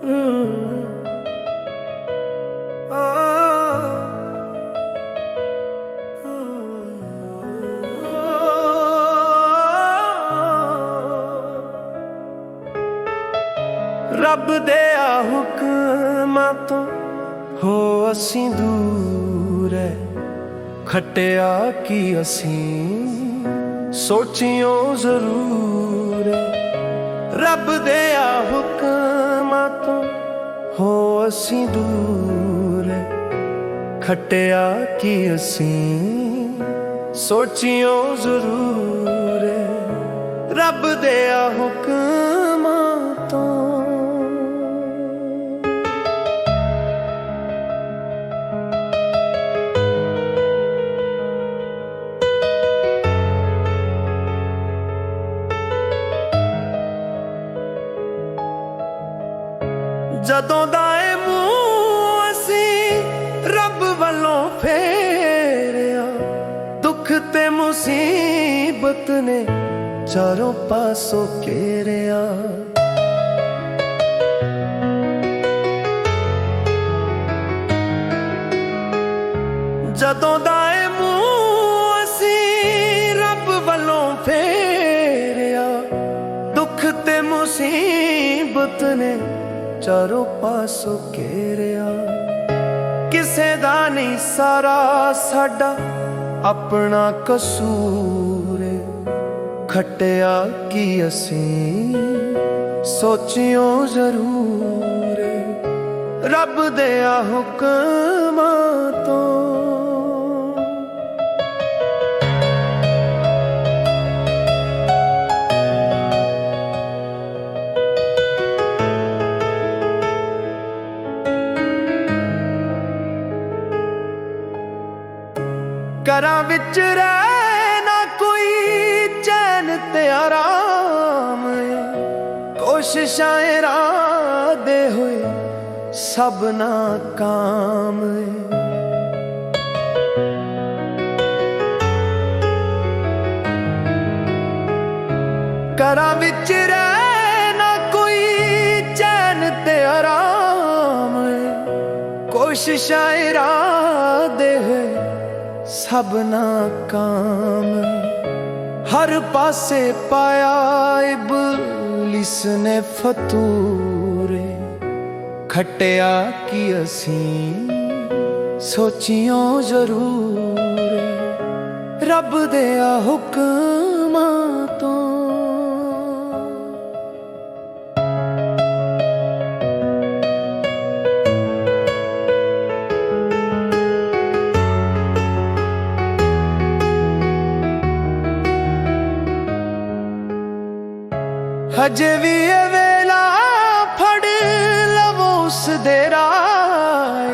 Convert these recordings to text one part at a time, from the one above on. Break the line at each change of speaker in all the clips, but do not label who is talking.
ਰੱਬ ਦੇ ਆ ਹੁਕਮਾਂ ਤੋਂ ਹੋ ਅਸੀਂ ਦੂਰ ਐ। ਖਟਿਆ ਕੀ ਅਸੀਂ ਸੋਚਿਓ ਜ਼ਰੂਰ। ਰੱਬ ਦੇ ਆ ਹੁਕਮਾਂ ਤੋਂ ਹੋ ਅਸੀਂ ਦੂਰ ਐ। ਖਟਿਆ ਕੀ ਅਸੀਂ, ਸੋਚਿਓ ਜ਼ਰੂਰ ਰੱਬ ਦੇ ਆ ਹੁਕਮ ਜਦੋਂ ਦਾ ਏ ਮੂੰਹ ਅਸੀਂ ਰੱਬ ਵੱਲੋਂ ਫੇਰਿਆ, ਦੁੱਖ ਤੇ ਮੁਸੀਬਤ ਨੇ ਚਾਰੋਂ ਪਾਸੋਂ ਘੇਰਿਆ। ਜਦੋਂ ਦਾ ਏ ਮੂੰਹ ਅਸੀਂ ਰੱਬ ਵੱਲੋਂ ਫੇਰਿਆ, ਦੁੱਖ ਤੇ ਮੁਸੀਬਤ ਨੇ ਚਾਰੋਂ ਪਾਸੋਂ ਘੇਰਿਆ ਕਿਸੇ ਦਾ ਨਹੀਂ ਸਾਰਾ, ਸਾਡਾ ਆਪਣਾ ਕਸੂਰ ਏ। ਖਟਿਆ ਕੀ ਅਸੀਂ, ਸੋਚਿਓ ਜ਼ਰੂਰ ਰੱਬ ਦੇ ਆ ਹੁਕਮਾਂ ਤੋਂ ਘਰਾਂ ਵਿੱਚ ਰਹਿ ਨਾ ਕੋਈ ਚੈਨ ਤੇ ਆਰਾਮ ਏ। ਕੋਸ਼ਿਸ਼ਾਂ ਇਰਾਦੇ ਹੋਏ ਸਭ ਨਾ ਕਾਮ ਘਰਾਂ ਵਿੱਚ ਰਹਿ ਨਾ ਕੋਈ ਚੈਨ ਤੇ ਆਰਾਮ ਏ। ਕੋਸ਼ਿਸ਼ਾਂ ਇਰਾਦੇ ਹੋਏ ਸਭ ਨਾਕਾਮ ਹਰ ਪਾਸੇ ਪਾਇਆ ਇਬਲਿਸ ਨੇ ਫਤੂਰੇ। ਖਟਿਆ ਕੀ ਅਸੀਂ, ਸੋਚਿਓ ਜ਼ਰੂਰ। ਰੱਬ ਦੇ ਆ ਹੁਕਮਾਂ ਹਜੇ ਵੀ ਇਹ ਵੇਲਾ ਫੜ ਲਵੋ ਉਸ ਦੇ ਰਾਏ।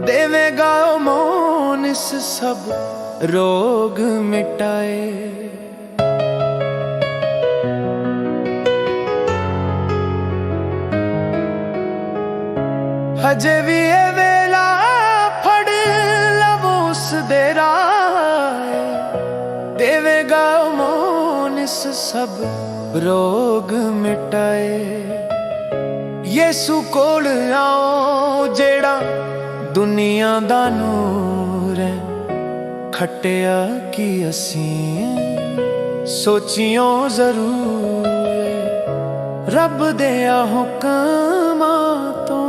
ਦੇਵੇਗਾ ਉਹ ਮੋਨ ਇਸ ਸਭ ਰੋਗ ਮਿਟਾਏ। ਹਜੇ ਵੀ ਇਹ ਵੇਲਾ ਫੜ ਲਵੋ ਉਸ ਦੇ ਰਾਏ। ਦੇਵੇਗਾ ਉਹ ਮੋਨ ਇਸ ਸਭ ਰੋਗ ਮਿਟਾਏ। ਯੇਸੂ ਕੋਲ ਆਓ, ਜਿਹੜਾ ਦੁਨੀਆ ਦਾ ਨੂਰ ਹੈ। ਖਟਿਆ ਕੀ ਅਸੀਂ ਸੋਚਿਓ ਜ਼ਰੂਰ ਰੱਬ ਦੇ ਆ ਤੋਂ